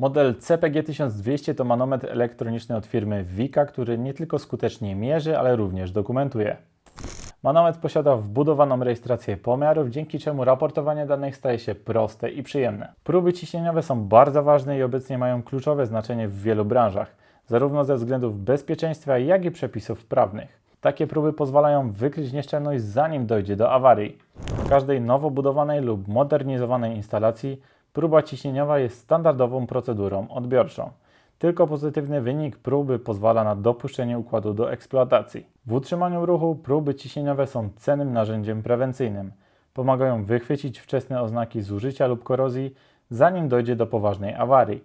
Model CPG 1200 to manometr elektroniczny od firmy Wika, który nie tylko skutecznie mierzy, ale również dokumentuje. Manometr posiada wbudowaną rejestrację pomiarów, dzięki czemu raportowanie danych staje się proste i przyjemne. Próby ciśnieniowe są bardzo ważne i obecnie mają kluczowe znaczenie w wielu branżach, zarówno ze względów bezpieczeństwa, jak i przepisów prawnych. Takie próby pozwalają wykryć nieszczelność zanim dojdzie do awarii. W każdej nowo budowanej lub modernizowanej instalacji próba ciśnieniowa jest standardową procedurą odbiorczą. Tylko pozytywny wynik próby pozwala na dopuszczenie układu do eksploatacji. W utrzymaniu ruchu próby ciśnieniowe są cennym narzędziem prewencyjnym. Pomagają wychwycić wczesne oznaki zużycia lub korozji, zanim dojdzie do poważnej awarii.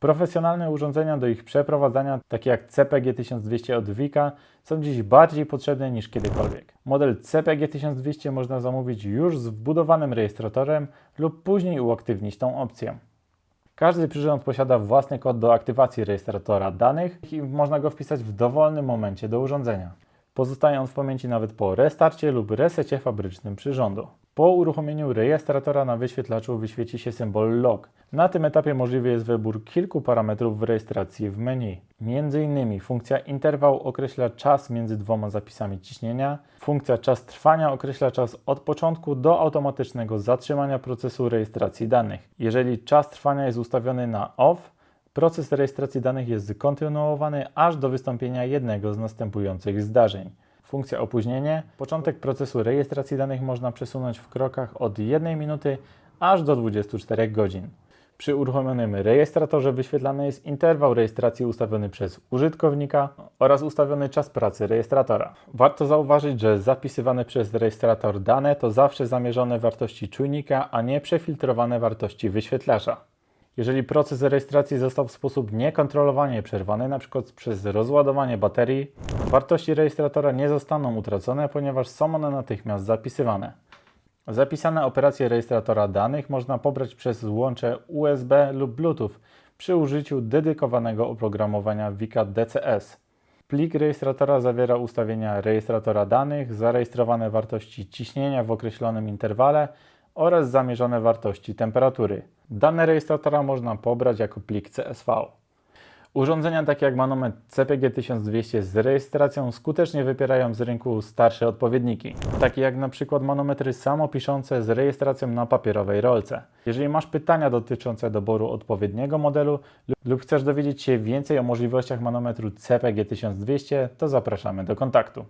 Profesjonalne urządzenia do ich przeprowadzania, takie jak CPG 1200 od Wika, są dziś bardziej potrzebne niż kiedykolwiek. Model CPG 1200 można zamówić już z wbudowanym rejestratorem lub później uaktywnić tą opcję. Każdy przyrząd posiada własny kod do aktywacji rejestratora danych i można go wpisać w dowolnym momencie do urządzenia. Pozostaje on w pamięci nawet po restarcie lub resecie fabrycznym przyrządu. Po uruchomieniu rejestratora na wyświetlaczu wyświeci się symbol log. Na tym etapie możliwy jest wybór kilku parametrów w rejestracji w menu. Między innymi funkcja interwał określa czas między dwoma zapisami ciśnienia, funkcja czas trwania określa czas od początku do automatycznego zatrzymania procesu rejestracji danych. Jeżeli czas trwania jest ustawiony na off, Proces rejestracji danych jest kontynuowany aż do wystąpienia jednego z następujących zdarzeń. Funkcja opóźnienie. Początek procesu rejestracji danych można przesunąć w krokach od 1 minuty aż do 24 godzin. Przy uruchomionym rejestratorze wyświetlany jest interwał rejestracji ustawiony przez użytkownika oraz ustawiony czas pracy rejestratora. Warto zauważyć, że zapisywane przez rejestrator dane to zawsze zamierzone wartości czujnika, a nie przefiltrowane wartości wyświetlacza. Jeżeli proces rejestracji został w sposób niekontrolowany przerwany, np. przez rozładowanie baterii, wartości rejestratora nie zostaną utracone, ponieważ są one natychmiast zapisywane. Zapisane operacje rejestratora danych można pobrać przez łącze USB lub Bluetooth przy użyciu dedykowanego oprogramowania Wika DCS. Plik rejestratora zawiera ustawienia rejestratora danych, zarejestrowane wartości ciśnienia w określonym interwale oraz zamierzone wartości temperatury. Dane rejestratora można pobrać jako plik CSV. Urządzenia takie jak manometr CPG 1200 z rejestracją skutecznie wypierają z rynku starsze odpowiedniki, takie jak przykład manometry samopiszące z rejestracją na papierowej rolce. Jeżeli masz pytania dotyczące doboru odpowiedniego modelu lub chcesz dowiedzieć się więcej o możliwościach manometru CPG 1200, to zapraszamy do kontaktu.